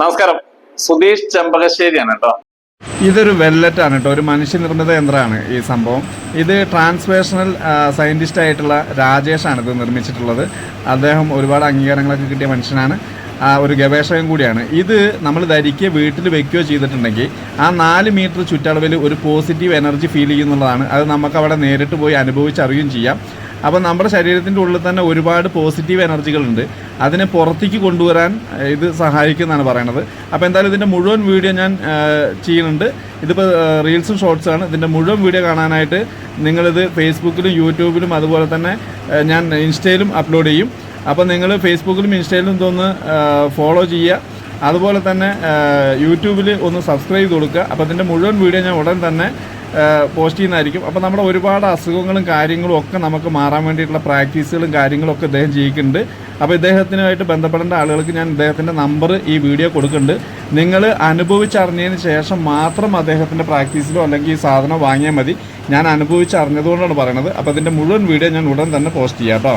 നമസ്കാരം. സുധീഷ് ചെമ്പകശ്ശേരിയാണ് കേട്ടോ. ഇതൊരു വെല്ലറ്റ് ആണ് കേട്ടോ. ഒരു മനുഷ്യനിർമ്മിത യന്ത്രമാണ് ഈ സംഭവം. ഇത് ട്രാൻസ്ലേഷണൽ സയന്റിസ്റ്റ് ആയിട്ടുള്ള രാജേഷാണ് ഇത് നിർമ്മിച്ചിട്ടുള്ളത്. അദ്ദേഹം ഒരുപാട് അംഗീകാരങ്ങളൊക്കെ കിട്ടിയ മനുഷ്യനാണ്. ഒരു ഗവേഷകൻ കൂടിയാണ്. ഇത് നമ്മൾ ധരിക്കുക വീട്ടിൽ വെക്കുകയോ ചെയ്തിട്ടുണ്ടെങ്കിൽ ആ നാല് മീറ്റർ ചുറ്റളവിൽ ഒരു പോസിറ്റീവ് എനർജി ഫീൽ ചെയ്യുന്നുള്ളതാണ്. അത് നമുക്ക് അവിടെ നേരിട്ട് പോയി അനുഭവിച്ചറിയുകയും ചെയ്യാം. അപ്പോൾ നമ്മുടെ ശരീരത്തിന്റെ ഉള്ളിൽ തന്നെ ഒരുപാട് പോസിറ്റീവ് എനർജികളുണ്ട് അതിനെ പുറത്തേക്ക് കൊണ്ടുവരാൻ ഇത് സഹായിക്കുന്നതാണ് പറയണത്. അപ്പോൾ എന്തായാലും ഇതിന്റെ മുഴുവൻ വീഡിയോ ഞാൻ ചെയ്യുന്നുണ്ട്. ഇതിപ്പോൾ റീൽസും ഷോർട്സാണ് ഇതിന്റെ മുഴുവൻ വീഡിയോ കാണാനായിട്ട് നിങ്ങളിത് ഫേസ്ബുക്കിലും യൂട്യൂബിലും അതുപോലെ തന്നെ ഞാൻ ഇൻസ്റ്റയിലും അപ്ലോഡ് ചെയ്യും. അപ്പോൾ നിങ്ങൾ ഫേസ്ബുക്കിലും ഇൻസ്റ്റയിലും ഇതൊന്ന് ഫോളോ ചെയ്യുക. അതുപോലെ തന്നെ യൂട്യൂബിൽ ഒന്ന് സബ്സ്ക്രൈബ് ചെയ്ത് കൊടുക്കുക. അപ്പോൾ അതിന്റെ മുഴുവൻ വീഡിയോ ഞാൻ ഉടൻ തന്നെ പോസ്റ്റ് ചെയ്യുന്നതായിരിക്കും അപ്പോൾ നമ്മുടെ ഒരുപാട് അസുഖങ്ങളും കാര്യങ്ങളും ഒക്കെ നമുക്ക് മാറാൻ വേണ്ടിയിട്ടുള്ള പ്രാക്ടീസുകളും കാര്യങ്ങളും ഒക്കെ ഇദ്ദേഹം ചെയ്യിക്കുന്നുണ്ട്. അപ്പോൾ ഇദ്ദേഹത്തിനുമായിട്ട് ബന്ധപ്പെടേണ്ട ആളുകൾക്ക് ഞാൻ ഇദ്ദേഹത്തിന്റെ നമ്പർ ഈ വീഡിയോ കൊടുക്കുന്നുണ്ട്. നിങ്ങൾ അനുഭവിച്ചറിഞ്ഞതിന് ശേഷം മാത്രം അദ്ദേഹത്തിന്റെ പ്രാക്ടീസിലോ അല്ലെങ്കിൽ ഈ സാധനം വാങ്ങിയാൽ മതി. ഞാൻ അനുഭവിച്ചറിഞ്ഞതുകൊണ്ടാണ് പറയണത്. അപ്പോൾ അതിന്റെ മുഴുവൻ വീഡിയോ ഞാൻ ഉടൻ തന്നെ പോസ്റ്റ് ചെയ്യാം കേട്ടോ.